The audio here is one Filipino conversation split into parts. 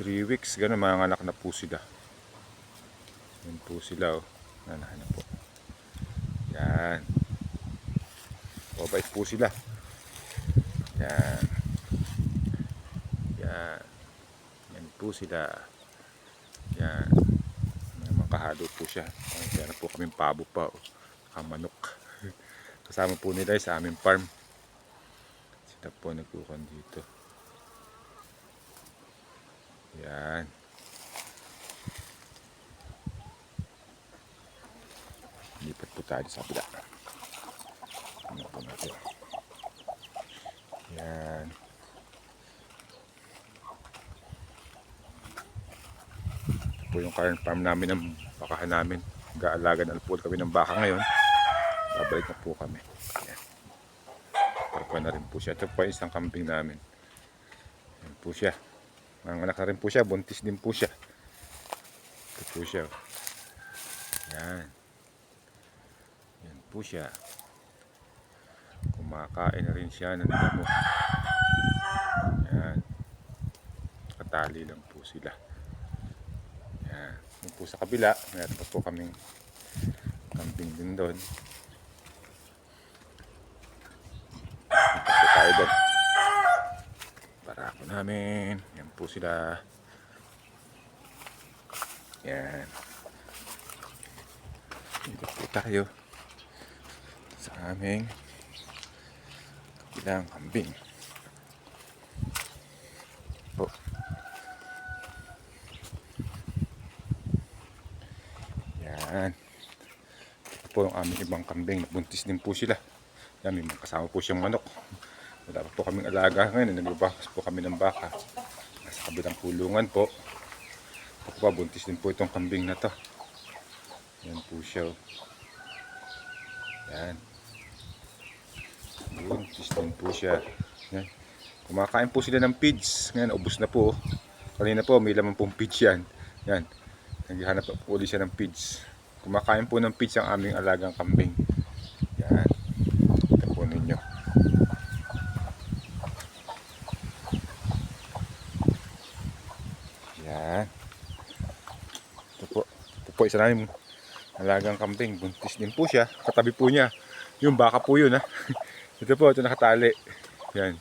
3 weeks, gano'n mga anak na po sila. Yan po sila oh. Nanahanap po. Yan. Mabait po sila. Yan. Yan. Yan po sila. Yan. Kahalo po siya. Ay, Meron po kaming pabo pa. Oh. Kamanok. Kasama po nila sa aming farm. Sila po nagkukan dito. Yan. Lipat po tayo sa kabila. Ano po natin. Yan. Ito po yung current farm namin ng bakahan namin. Gaalaga na po kami ng baka ngayon. Babalik na po kami. Yan. Parkuha na rin po siya. Ito po yung isang kambing namin. Yan po siya. Mga anak na rin po siya. Buntis din po siya. Ito po siya. Yan. Yan po siya. Kumakain rin siya ng damo. Yan. Katali lang po sila. Yan. Yung po sa kabila, meron pa po kaming kambing din doon. Dito po tayo doon. Para ako namin. Po sila. Yan. Dito po tayo sa aming kabilang kambing. Po. Yan. Ito po ang aming ibang kambing. Buntis din po sila. Yan, may kasama po siyang manok. Wala po kaming alaga ngayon. Nagbabakas po kami ng baka. Nasa kabilang kulungan po. Ito po, buntis din po itong kambing na to. Yan po siya. oh. Yan. Buntis din po siya. Yan. Kumakain po sila ng pids. Ngayon, ubos na po. oh. Kanina po, may laman pong pids yan. Yan. Naghahanap po ulit siya ng pids. Kumakain po ng pids ang aming alagang kambing. Yan. Ito po ninyo. Yan. Ito po. Ito po isa namin alagang kambing. Buntis din po siya. Katabi po niya. Yung baka po yun ha. ito po, ito nakatali. Yan.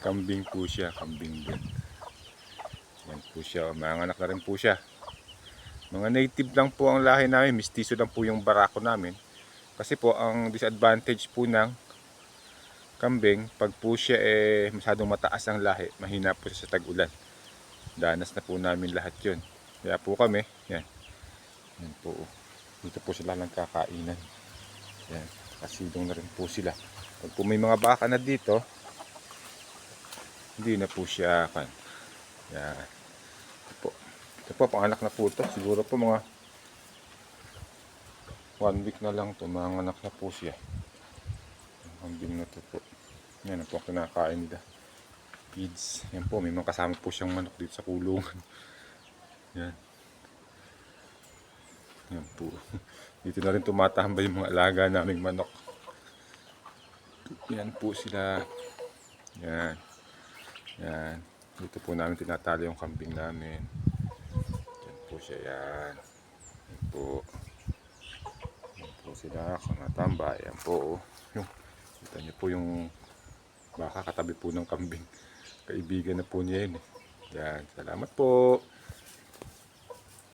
Kambing po siya. Kambing din. Yan po siya. Mga anak na rin po siya. Mga native lang po ang lahi namin. Mistiso lang po yung barako namin. Kasi po, ang disadvantage po ng kambing, pag po siya eh, masyadong mataas ang lahi, mahina po siya sa tag-ulan. Danas na po namin lahat yun. Kaya po kami, yan. Yan po. oh. Dito po sila ng kakainan. Yan. Kasilong na rin po sila. Pag po may mga baka na dito, hindi na po siya kan. Yan. Ito po. Ito po, panganak na po ito. Siguro po mga one week na lang to mga anak na po siya. Ang kambing na to po. Yan po ang kinakain nila. Feeds. Yan po, may mga kasama po siyang manok dito sa kulungan. Yan. Yan po. Dito na rin tumatambay yung mga alaga naming manok. Yan po sila. Yan. Yan. Dito po namin tinatali yung kambing namin. Yan po siya yan. Yan po. Yan po sila. Kumatambay. Yan po. oh. Yung, kita niyo po yung baka katabi po ng kambing. Kaibigan na po niya yun eh. Yan. Salamat po.